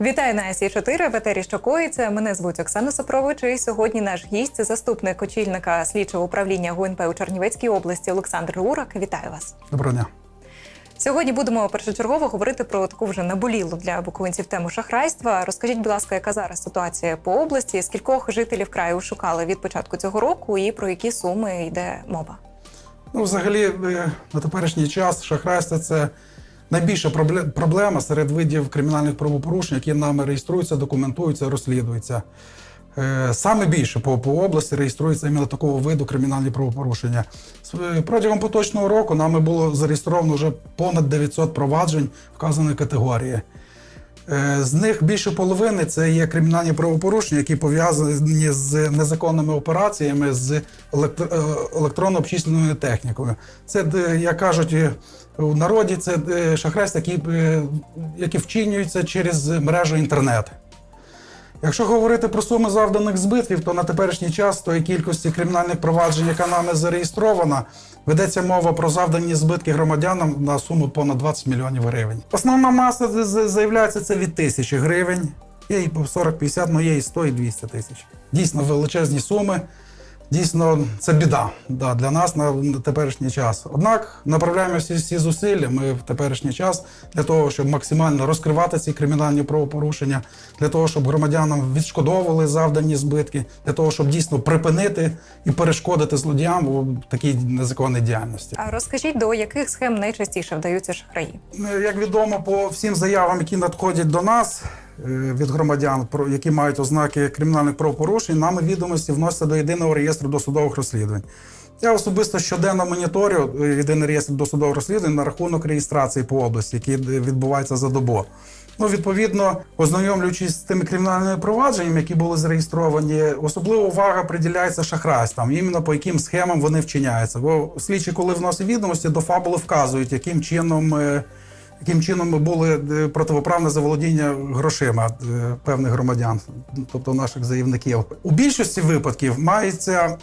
Вітаю на СІ 4 в етері що коїться. Мене звуть Оксана Сопрович. І сьогодні наш гість заступник очільника слідчого управління ГУНП у Чернівецькій області Олександр Урак. Вітаю вас. Доброго дня. Сьогодні будемо першочергово говорити про таку вже наболілу для буковинців тему шахрайства. Розкажіть, будь ласка, яка зараз ситуація по області? Скількох жителів краю шукали від початку цього року, і про які суми йде мова? Ну, взагалі, е, на теперішній час шахрайство це найбільша пробле- проблема серед видів кримінальних правопорушень, які нами реєструються, документуються, розслідуються. Е, Саме більше по, по області реєструється іменно такого виду кримінальні правопорушення. Е, Протягом поточного року нами було зареєстровано вже понад 900 проваджень вказаної категорії. Е, З них більше половини це є кримінальні правопорушення, які пов'язані з незаконними операціями з електро- е, електронно-обчисленою технікою. Це, як кажуть у народі, це шахрайства, які, які вчинюються через мережу інтернет. Якщо говорити про суми завданих збитків, то на теперішній час тої кількості кримінальних проваджень, яка нами зареєстрована, ведеться мова про завдані збитки громадянам на суму понад 20 мільйонів гривень. Основна маса заявляється це від тисячі гривень. Є і по 40-50, ну є і 100, і 200 тисяч. Дійсно величезні суми. Дійсно, це біда да, для нас на теперішній час. Однак направляємо всі, всі зусилля ми в теперішній час для того, щоб максимально розкривати ці кримінальні правопорушення, для того, щоб громадянам відшкодовували завдані збитки, для того, щоб дійсно припинити і перешкодити злодіям у такій незаконній діяльності. А розкажіть, до яких схем найчастіше вдаються шахраї? Як відомо по всім заявам, які надходять до нас від громадян, які мають ознаки кримінальних правопорушень, нами відомості вносяться до єдиного реєстру досудових розслідувань. Я особисто щоденно моніторю е, єдиний реєстр досудових розслідувань на рахунок реєстрації по області, які е, відбуваються за добу. Ну, відповідно, ознайомлюючись з тими кримінальними провадженнями, які були зареєстровані, особлива увага приділяється шахрайствам, іменно по яким схемам вони вчиняються. Бо слідчі, коли вносять відомості, до фабули вказують, яким чином. Яким чином були е, противоправне заволодіння грошима е, певних громадян, тобто наших заявників. У більшості випадків мається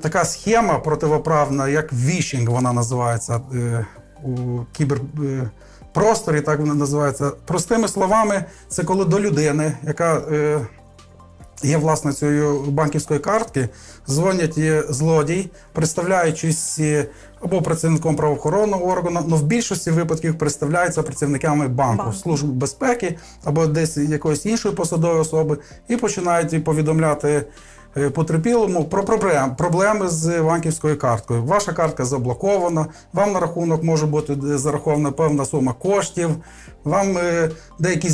така схема противоправна, як вішінг, вона називається е, у кіберпросторі, так вона називається. Простими словами, це коли до людини, яка є власницею банківської картки, дзвонять злодій, представляючись е, або працівником правоохоронного органу, але в більшості випадків представляються працівниками банку, Банку. служби безпеки або десь якоїсь іншої посадової особи, і починають повідомляти. Е, Потерпілому про проблеми з банківською карткою. Ваша картка заблокована, вам на рахунок може бути е, зарахована певна сума коштів, вам е, деякий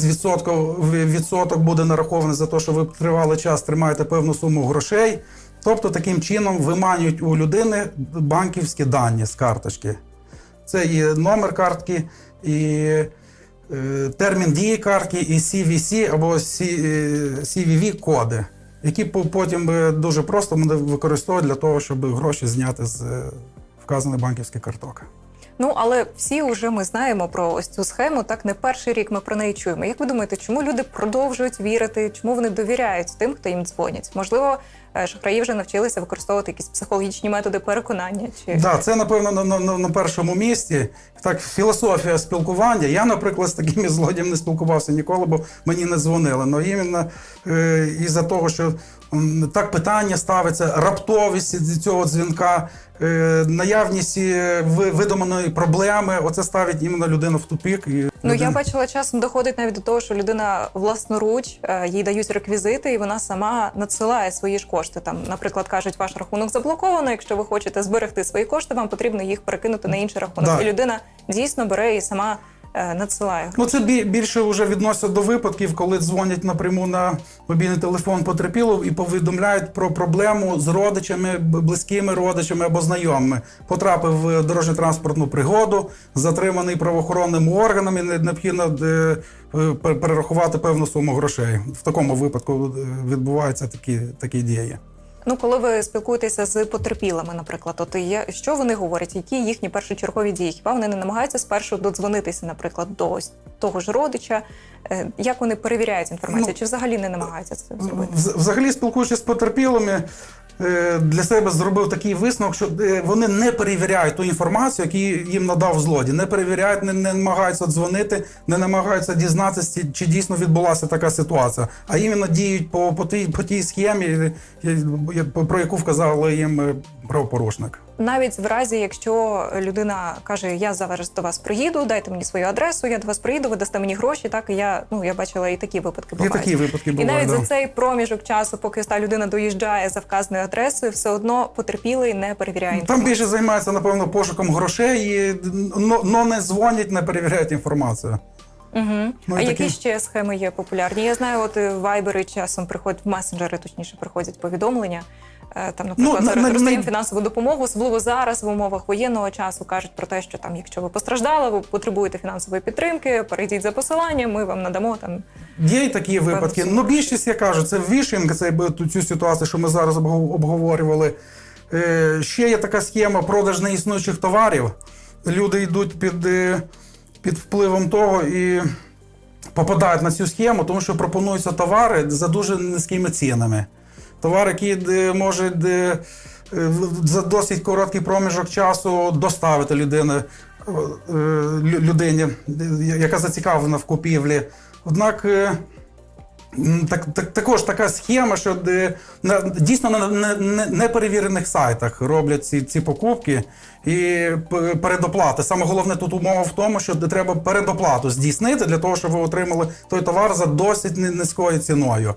відсоток буде нарахований за те, що ви тривалий час тримаєте певну суму грошей. Тобто таким чином виманюють у людини банківські дані з карточки. Це і номер картки, і термін дії картки, і CVC або CVV коди, які по- потім би дуже просто використовують для того, щоб гроші зняти з вказаної вказаних банківських карток. Ну але всі вже ми знаємо про ось цю схему. Так не перший рік ми про неї чуємо. Як ви думаєте, чому люди продовжують вірити? Чому вони довіряють тим, хто їм дзвонять? Можливо, е, шахраї вже навчилися використовувати якісь психологічні методи переконання? Чи Да, це напевно на, на, на першому місці. Так, філософія спілкування. Я, наприклад, з такими злодіями не спілкувався ніколи, бо мені не дзвонили. Ну іменно е, із-за того, що так питання ставиться, раптовість цього дзвінка, е, наявність е, видуманої проблеми, оце ставить іменно людину в тупік. І ну я бачила часом доходить навіть до того, що людина власноруч е, їй дають реквізити, і вона сама надсилає свої ж кошти. Там, наприклад, кажуть, ваш рахунок заблоковано. Якщо ви хочете зберегти свої кошти, вам потрібно їх перекинути на інший рахунок. Да. І людина дійсно бере і сама е, надсилає. Ну, це бі- більше вже відноситься до випадків, коли дзвонять напряму на мобільний телефон потерпілого і повідомляють про проблему з родичами, близькими родичами або знайомими. Потрапив в дорожньо-транспортну пригоду, затриманий правоохоронними органами, необхідно е, перерахувати певну суму грошей. В такому випадку е, відбуваються такі, такі дії. Ну, коли ви спілкуєтеся з потерпілими, наприклад, от є що вони говорять, які їхні першочергові дії? Хіба вони не намагаються спершу додзвонитися, наприклад, до ось того ж родича? Е, Як вони перевіряють інформацію? Ну, Чи взагалі не намагаються це зробити? Взагалі, спілкуючись з потерпілими, для себе зробив такий висновок, що е, вони не перевіряють ту інформацію, яку їм надав злодій. Не перевіряють, не, не намагаються дзвонити, не намагаються дізнатися, чи- дійсно відбулася така ситуація. А іменно діють по, по, тій, по тій схемі, е, е, про яку вказали їм е, правопорушник. Навіть в разі, якщо людина каже, я зараз до вас приїду, дайте мені свою адресу, я до вас приїду, ви дасте мені гроші. Так і я ну я бачила і такі випадки. І такі випадки І навіть да. за цей проміжок часу, поки та людина доїжджає за вказаною адресою, все одно потерпілий не перевіряє Там більше займаються, напевно, пошуком грошей, і, но, но не дзвонять, не перевіряють інформацію. Угу. Ну, а і які ще схеми є популярні? Я знаю, от вайбери часом приходять в месенджери, точніше приходять повідомлення. Е, Там, наприклад, Ну, на- зараз на- роздаємо на- фінансову допомогу, особливо зараз в умовах воєнного часу кажуть про те, що там, якщо ви постраждали, ви потребуєте фінансової підтримки, перейдіть за посиланням, ми вам надамо там. Є й такі випадки. Ну, більшість, я кажу, це вішинг, це цю ситуацію, що ми зараз обгов- обговорювали. Е, ще є така схема продаж неіснуючих товарів. Люди йдуть під, е, під впливом того і попадають на цю схему, тому що пропонуються товари за дуже низькими цінами. Товар, який е, може е, за досить короткий проміжок часу доставити людини, е, людині, яка зацікавлена в купівлі. Однак так, так, також така схема, що на, дійсно на не- не- неперевірених сайтах роблять ці, ці покупки і передоплати. Саме головне тут умова в тому, що де треба передоплату здійснити для того, щоб ви отримали той товар за досить ни- низькою ціною.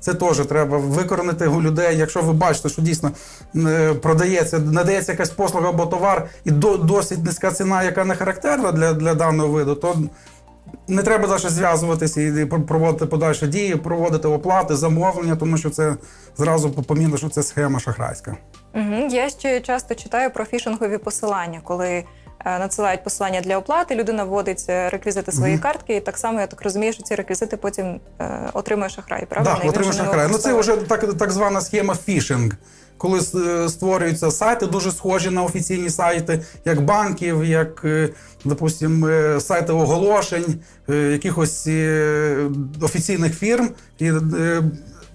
Це теж треба викоренити у людей. Якщо ви бачите, що дійсно е, продається, надається якась послуга або товар, і до, досить низька ціна, яка не характерна для, для даного виду, то не треба далі зв'язуватися і проводити подальші дії, проводити оплати, замовлення, тому що це зразу помітно, що це схема шахрайська. Угу. Я ще часто читаю про фішингові посилання, коли надсилають посилання для оплати, людина вводить е, реквізити своєї картки, і так само я так розумію, що ці реквізити потім е, отримує шахрай. Правда? Так, отримуєш шахрай. Ну це вже так, так звана схема фішинг. Коли е, створюються сайти, дуже схожі на офіційні сайти, як банків, як, е, допустим, е, сайти оголошень, е, якихось е, офіційних фірм. І е,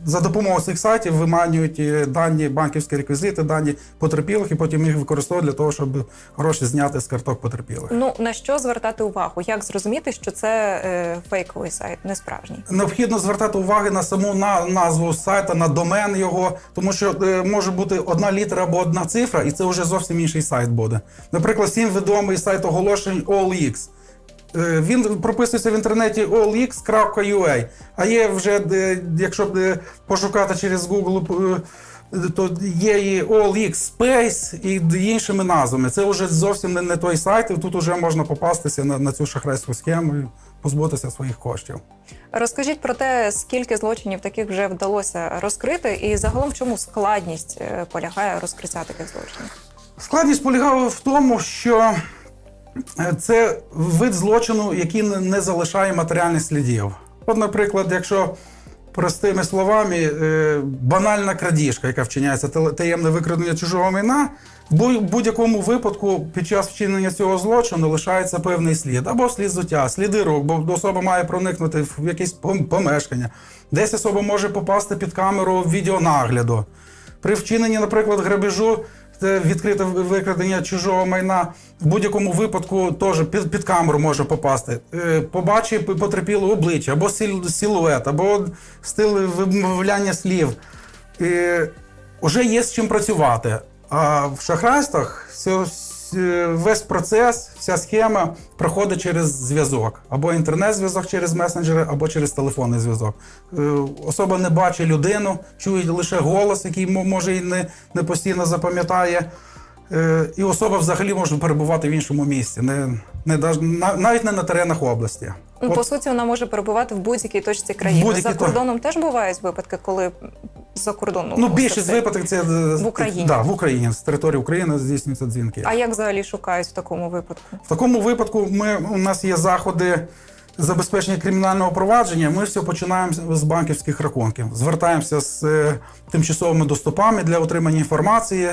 за допомогою цих сайтів виманюють дані банківські реквізити, дані потерпілих, і потім їх використовують для того, щоб гроші зняти з карток потерпілих. Ну на що звертати увагу? Як зрозуміти, що це е, фейковий сайт, не справжній? Необхідно звертати увагу на саму на, назву сайта, на домен його, тому що е, може бути одна літера або одна цифра, і це вже зовсім інший сайт буде. Наприклад, всім відомий сайт оголошень OLX. Е, Він прописується в інтернеті olx.ua, а є вже, е, якщо е, пошукати через Google, то є і OLX Space і іншими назвами. Це вже зовсім не, той сайт, і тут вже можна попастися на, на цю шахрайську схему і позбутися своїх коштів. Розкажіть про те, скільки злочинів таких вже вдалося розкрити, і загалом в чому складність полягає розкриття таких злочинів? Складність полягала в тому, що це вид злочину, який не- залишає матеріальних слідів. От, наприклад, якщо простими словами, е, банальна крадіжка, яка вчиняється, таємне викрадення чужого майна, в будь- будь-якому випадку під час вчинення цього злочину лишається певний слід, або слід зуття, сліди рук, бо особа має проникнути в якесь помешкання. Десь особа може попасти під камеру відеонагляду. При вчиненні, наприклад, грабежу, це відкрите викрадення чужого майна в будь-якому випадку теж під, під камеру може попасти. Побачив потерпіло обличчя, або силует, або стиль вимовляння слів. І Уже є з чим працювати. А в шахрайствах все- весь процес, вся схема проходить через зв'язок. Або інтернет-зв'язок через месенджери, або через телефонний зв'язок. Е, Особа не бачить людину, чує лише голос, який мо- може і не, не постійно запам'ятає. Е, І особа взагалі може перебувати в іншому місці, не, не, навіть не на теренах області. Ну, От по суті, вона може перебувати в будь-якій точці країни. будь-якій За кордоном теж бувають випадки, коли за кордоном ну, більшість випадків це е, В Україні. Да, в Україні з території України здійснюються дзвінки. А як взагалі шукають в такому випадку? В такому випадку ми, у нас є заходи забезпечення кримінального провадження. Ми все починаємо з- з банківських рахунків. Звертаємося з е, тимчасовими доступами для отримання інформації.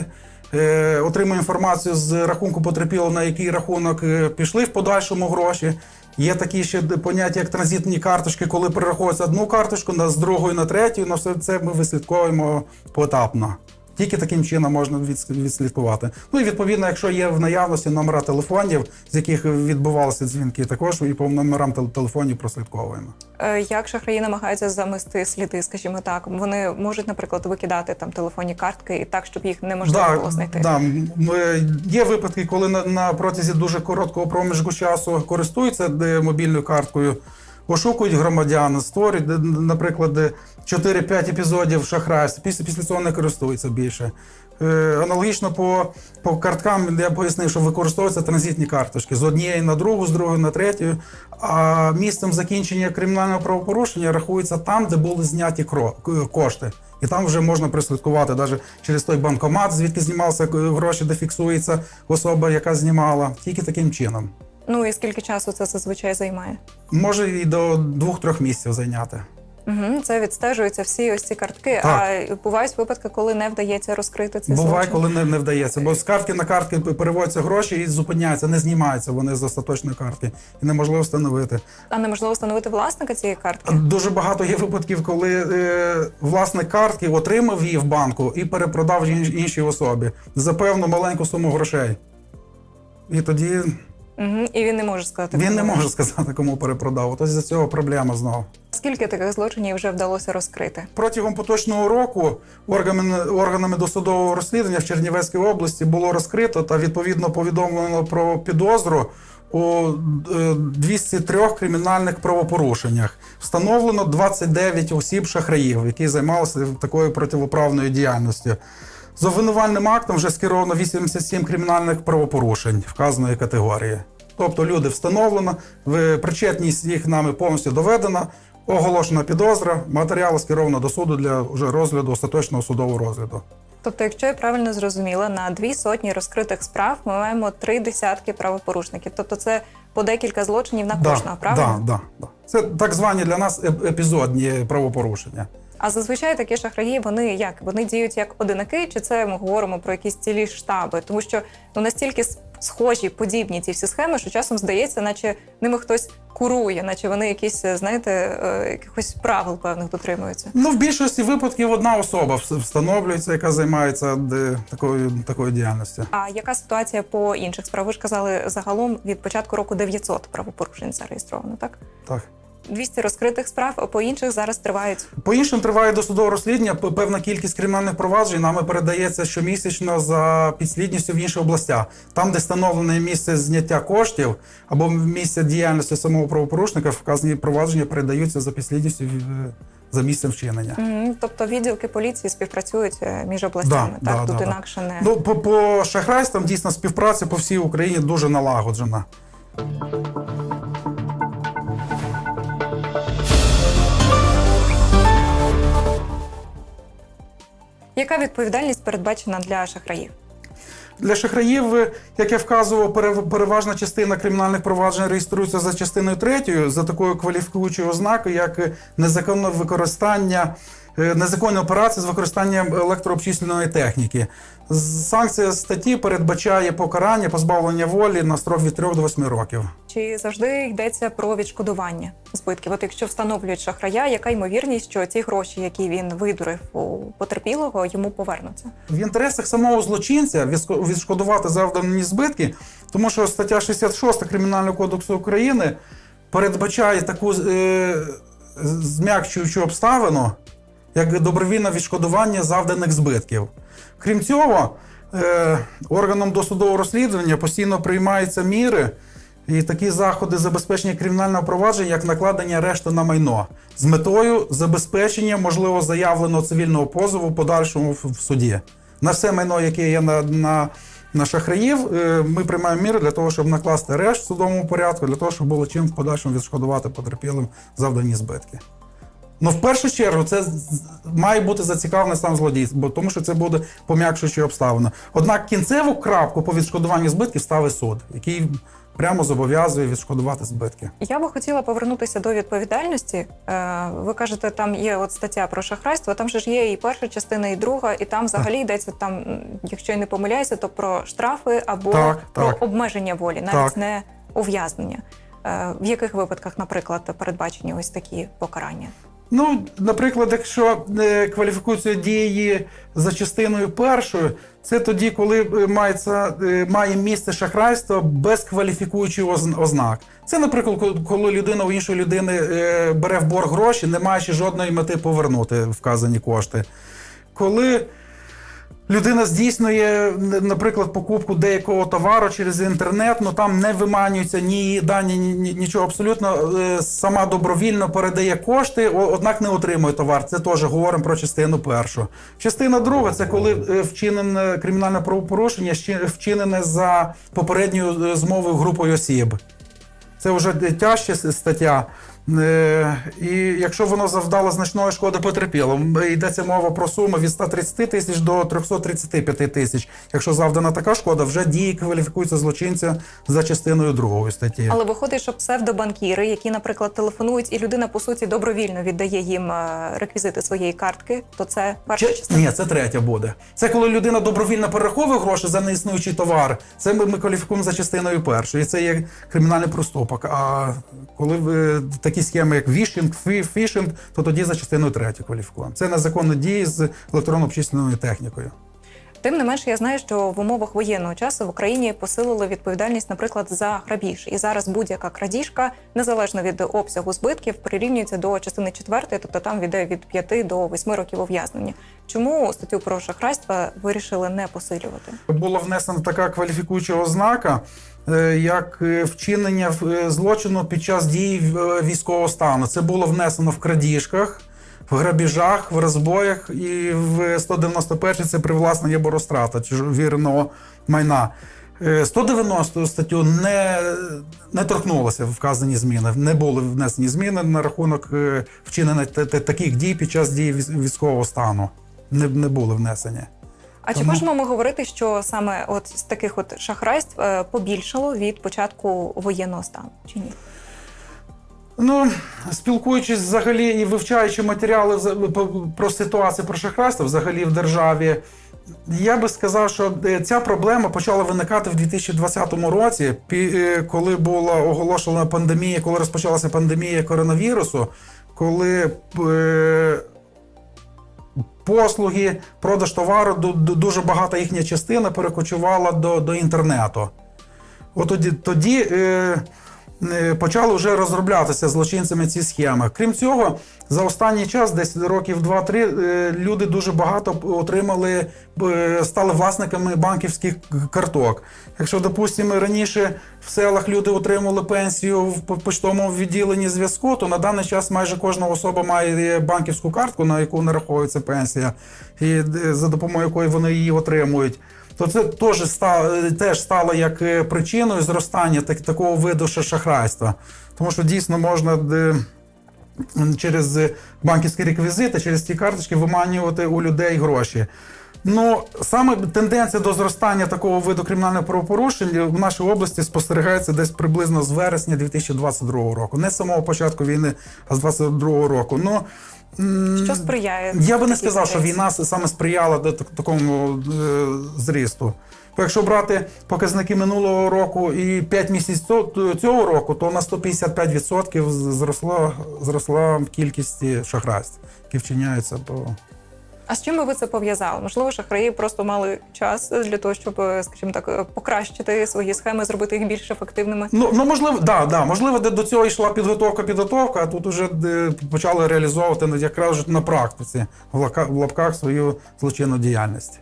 Е, отримуємо інформацію з рахунку потерпілого, на який рахунок е, пішли в подальшому гроші. Є такі ще поняття, як транзитні карточки, коли перераховується одну карточку, з другої на третю. На все це ми вислідковуємо поетапно. Тільки таким чином можна відс- відслідкувати. Ну і відповідно, якщо є в наявності номера телефонів, з яких відбувалися дзвінки, також і по номерам телефонів прослідковуємо. Е, Як шахраї намагаються замести сліди, скажімо так, вони можуть, наприклад, викидати там телефонні картки і так, щоб їх неможливо було знайти. Да, е, є випадки, коли на, на протязі дуже короткого проміжку часу користуються мобільною карткою, ошукують громадян, створюють, наприклад, 4-5 епізодів шахрайства, після, після цього не користуються більше. Е, аналогічно по, по карткам я пояснив, що використовуються транзитні карточки з однієї на другу, з другої на третю. А місцем закінчення кримінального правопорушення рахується там, де були зняті кошти. І там вже можна прослідкувати навіть через той банкомат, звідки знімалися гроші, де фіксується особа, яка знімала. Тільки таким чином. Ну і скільки часу це зазвичай займає? Може і до двох-трьох місяців зайняти. Угу, це відстежуються всі ось ці картки. Так. А бувають випадки, коли не вдається розкрити цей Буває, злочин. коли не, не вдається. Бо з картки на картки переводяться гроші і зупиняються, не знімаються вони з остаточної картки. І неможливо встановити. А неможливо встановити власника цієї картки. Дуже багато є випадків, коли е, власник картки отримав її в банку і перепродав іншій особі за певну маленьку суму грошей. І тоді Угу, і він не може сказати. він не може сказати, кому перепродав. Ось за цього проблема знову. Скільки таких злочинів вже вдалося розкрити? Протягом поточного року органами, органами досудового розслідування в Чернівецькій області було розкрито та відповідно повідомлено про підозру у е, 203 кримінальних правопорушеннях. Встановлено 29 осіб шахраїв, які займалися такою противоправною діяльністю. З обвинувальним актом вже скеровано 87 кримінальних правопорушень вказаної категорії. Тобто люди встановлено, причетність їх нами повністю доведена, оголошена підозра, матеріали скеровано до суду для вже розгляду остаточного судового розгляду. Тобто, якщо я правильно зрозуміла, на дві сотні розкритих справ ми маємо три десятки правопорушників. Тобто, це по декілька злочинів на кожного, правильно? Да, да, да. Це так звані для нас епізодні правопорушення. А зазвичай такі шахраї вони як вони діють як одинаки, чи це ми говоримо про якісь цілі штаби? Тому що ну настільки схожі, подібні ці всі схеми, що часом здається, наче ними хтось курує, наче вони якісь, е, знаєте, е, якихось правил певних дотримуються. Ну, в більшості випадків одна особа встановлюється, яка займається такою, такою діяльністю. А яка ситуація по інших справах? Ви ж казали, загалом від початку року 900 правопорушень зареєстровано, так? Так. 200 розкритих справ, а по інших зараз тривають. По іншим триває досудове розслідування. Певна кількість кримінальних проваджень нами передається щомісячно за підслідністю в інші областя. Там, де встановлене місце зняття коштів або місце діяльності самого правопорушника, вказані провадження передаються за підслідністю в- за місцем вчинення. Мгм. Тобто відділки поліції співпрацюють е, між областями. Да, так да, тут да, да. інакше не Ну, по, по шахрайствам дійсно співпраця по всій Україні дуже налагоджена. Яка відповідальність передбачена для шахраїв? Для шахраїв, як я вказував, переважна частина кримінальних проваджень реєструється за частиною третьою, за такою кваліфікуючою ознакою, як незаконне використання, е, незаконні операції з використанням електрообчислювальної техніки. Санкція статті передбачає покарання позбавлення волі на строк від 3 до 8 років. Чи завжди йдеться про відшкодування збитків? От якщо встановлюють шахрая, яка ймовірність, що ті гроші, які він видурив у потерпілого, йому повернуться? В інтересах самого злочинця відшкодувати завдані збитки, тому що стаття 66 Кримінального кодексу України передбачає таку е, зм'якчуючу обставину, як добровільне відшкодування завданих збитків. Крім цього, е, органом досудового розслідування постійно приймаються міри і такі заходи забезпечення кримінального провадження, як накладення арешту на майно, з метою забезпечення можливо заявленого цивільного позову в подальшому в, суді. На все майно, яке є на, на, на шахраїв, е, ми приймаємо міри для того, щоб накласти арешт в судовому порядку, для того, щоб було чим в подальшому відшкодувати потерпілим завдані збитки. Ну, в першу чергу, це має бути зацікавлений сам злодій, бо тому що це буде пом'якшуючою обставина. Однак кінцеву крапку по відшкодуванню збитків ставить суд, який прямо зобов'язує відшкодувати збитки. Я би хотіла повернутися до відповідальності. Е, Ви кажете, там є от стаття про шахрайство. Там же ж є і перша частина, і друга, і там взагалі йдеться там, якщо я не помиляюся, то про штрафи або Так, про так. обмеження волі, навіть Так. не ув'язнення. Е, В яких випадках, наприклад, передбачені ось такі покарання? Ну, наприклад, якщо е, кваліфікуються дії за частиною першою, це тоді, коли е, мається, е, має місце шахрайство без кваліфікуючих ознак. Це, наприклад, коли людина у іншої людини бере в борг гроші, не маючи жодної мети повернути вказані кошти. Коли Людина здійснює, наприклад, покупку деякого товару через інтернет, ну там не виманюються ні дані, ні, ні- нічого абсолютно. Е, Сама добровільно передає кошти, однак не отримує товар. Це теж говоримо про частину першу. Частина друга це коли е, вчинене кримінальне правопорушення, вчинене за попередньою е, змовою групою осіб. Це вже тяжча стаття. Е, І якщо воно завдало значної шкоди потерпілим, йдеться мова про суму від 130 тисяч до 335 тисяч. Якщо завдана така шкода, вже дії кваліфікуються злочинця за частиною другої статті. Але виходить, що псевдобанкіри, які, наприклад, телефонують, і людина по суті добровільно віддає їм е, реквізити своєї картки, то це перша Чи- частина. Ні, це третя буде. Це коли людина добровільно перераховує гроші за неіснуючий товар. Це ми, ми кваліфікуємо за частиною першої. Це є кримінальний проступок. А коли ви такі схеми, як вішінг, фішинг, то тоді за частиною третьої кваліфікуємо. Це незаконні дії з електронно-обчисленою технікою. Тим не менше, я знаю, що в умовах воєнного часу в Україні посилили відповідальність, наприклад, за грабіж. І зараз будь-яка крадіжка, незалежно від обсягу збитків, прирівнюється до частини 4, тобто там віде від 5 до 8 років ув'язнення. Чому статтю про шахрайство вирішили не посилювати? Була внесена така кваліфікуюча ознака, як е, вчинення е, злочину під час дії е, військового стану. Це було внесено в крадіжках, в грабіжах, в розбоях і в 191 це привласнення чи віреного майна. Е, 190 статтю не, не торкнулося вказані зміни. Не були внесені зміни на рахунок е, вчинення та- та- таких дій під час дії військового стану. Не, не були внесені. А чи можемо ми говорити, що саме от з таких от шахрайств е, побільшало від початку воєнного стану? Чи ні? Ну, спілкуючись взагалі і вивчаючи матеріали про ситуацію про шахрайство взагалі в державі, я би сказав, що е, ця проблема почала виникати в 2020 році, е, коли була оголошена пандемія, коли розпочалася пандемія коронавірусу, коли послуги, продаж товару, ду- ду- дуже багата їхня частина перекочувала до, до інтернету. От тоді, тоді е, почали вже розроблятися злочинцями ці схеми. Крім цього, за останній час, десь років 2-3, е, люди дуже багато отримали, е, стали власниками банківських карток. Якщо, допустимо, раніше в селах люди отримували пенсію в почтовому відділенні зв'язку, то на даний час майже кожна особа має банківську картку, на яку нараховується пенсія, і е, за допомогою якої вони її отримують то це теж стало, теж стало як е, причиною зростання так, такого виду шахрайства. Тому що дійсно можна через банківські реквізити, через ці карточки виманювати у людей гроші. Ну, саме тенденція до зростання такого виду кримінальних правопорушень в нашій області спостерігається десь приблизно з вересня 2022 року. Не з самого початку війни, а з 2022 року. Ну, Що сприяє? я би не сказав, що війна саме сприяла такому е, зрісту. Якщо брати показники минулого року і 5 місяців цього- цього року, то на 155% зросла, зросла кількість шахрайств, які вчиняються по. А з чим би ви це пов'язали? Можливо, шахраї просто мали час для того, щоб, е, скажімо так, покращити свої схеми, зробити їх більш ефективними. Ну, ну можливо, да, да, можливо, де до цього йшла підготовка, підготовка, а тут вже е, почали реалізовувати ну, якраз на практиці в лапках, свою злочинну діяльність.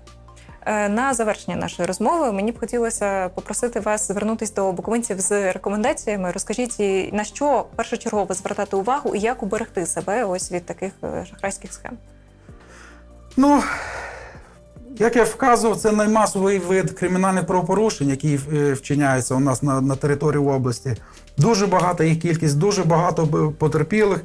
Е, На завершення нашої розмови мені б хотілося попросити вас звернутися до буковинців з рекомендаціями. Розкажіть, на що першочергово звертати увагу і як уберегти себе ось від таких е, шахрайських схем. Ну, як я вказував, це наймасовий вид кримінальних правопорушень, які е, вчиняються у нас на, на території області. Дуже багата їх кількість, дуже багато потерпілих.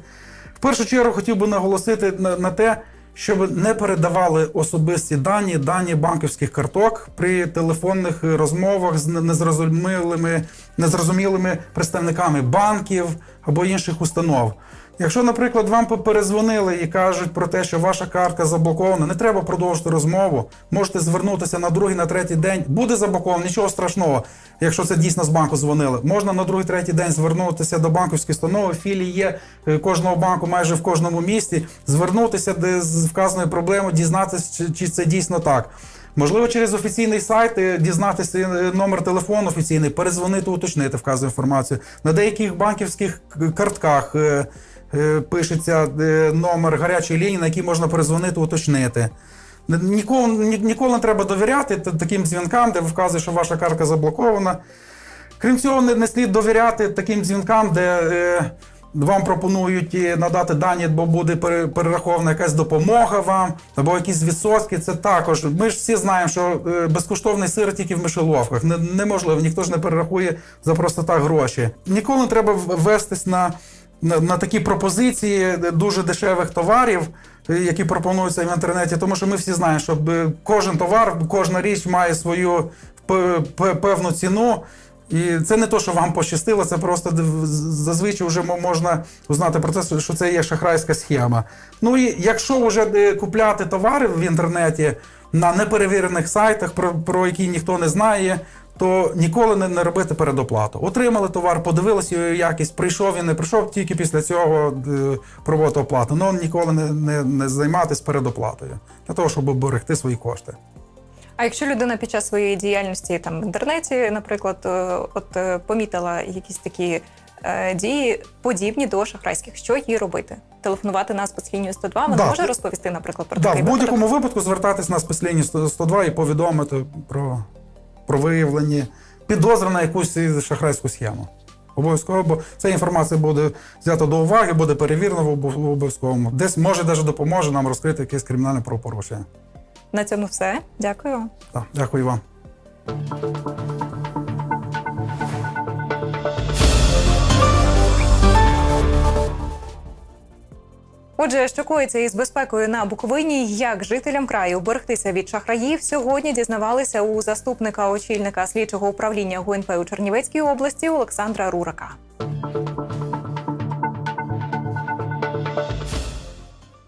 В першу чергу хотів би наголосити на, на те, щоб не передавали особисті дані, дані банківських карток при телефонних розмовах з незрозумілими, незрозумілими представниками банків або інших установ. Якщо, наприклад, вам перезвонили і кажуть про те, що ваша картка заблокована, не треба продовжити розмову. Можете звернутися на другий, на третій день. Буде заблоковано, нічого страшного. Якщо це дійсно з банку дзвонили, можна на другий, третій день звернутися до банківської установи. Філії є е, кожного банку майже в кожному місті. Звернутися, де з вказаною проблемою, дізнатися, чи, це дійсно так. Можливо, через офіційний сайт е, дізнатися е, номер телефону офіційний, перезвонити, уточнити вказану інформацію. На деяких банківських картках пишеться е, номер гарячої лінії, на який можна перезвонити, уточнити. Ніколи, ні- ніколи не треба довіряти таким дзвінкам, де вказує, що ваша картка заблокована. Крім цього, не, слід довіряти таким дзвінкам, де е, вам пропонують е, надати дані, бо буде перерахована якась допомога вам, або якісь відсотки. Це також. Ми ж всі знаємо, що е, безкоштовний сир тільки в мишеловках. Не, неможливо, ніхто ж не перерахує за просто так гроші. Ніколи не треба вестись на, на, на такі пропозиції дуже дешевих товарів. Які пропонуються в інтернеті, тому що ми всі знаємо, що е, кожен товар, кожна річ має свою певну ціну. І це не то, що вам пощастило, це просто зазвичай вже можна узнати про це, що це є шахрайська схема. Ну і якщо вже е, купляти товари в інтернеті на неперевірених сайтах, про, про які ніхто не знає, то ніколи не, не робити передоплату. Отримали товар, подивилися його якість, прийшов він, не прийшов, тільки після цього е, проводити оплату. Ну ніколи не, не, не займатися передоплатою для того, щоб берегти свої кошти. А якщо людина під час своєї діяльності там в інтернеті, наприклад, е, от е, помітила якісь такі е, дії, подібні до шахрайських, що їй робити? Телефонувати на спецлінію 102? Вона Да. може розповісти, наприклад, про Да, такий в будь-якому випадку звертатись на спецлінію 102 і повідомити про, про виявлені підозри на якусь шахрайську схему. Обов'язково, бо ця інформація буде взята до уваги, буде перевірена в обов'язковому. Десь може навіть допоможе нам розкрити якесь кримінальне правопорушення. На цьому все. Дякую. Так, дякую вам. Отже, що коїться із безпекою на Буковині, як жителям краю берегтися від шахраїв, сьогодні дізнавалися у заступника очільника слідчого управління ГУНП у Чернівецькій області Олександра Рурака.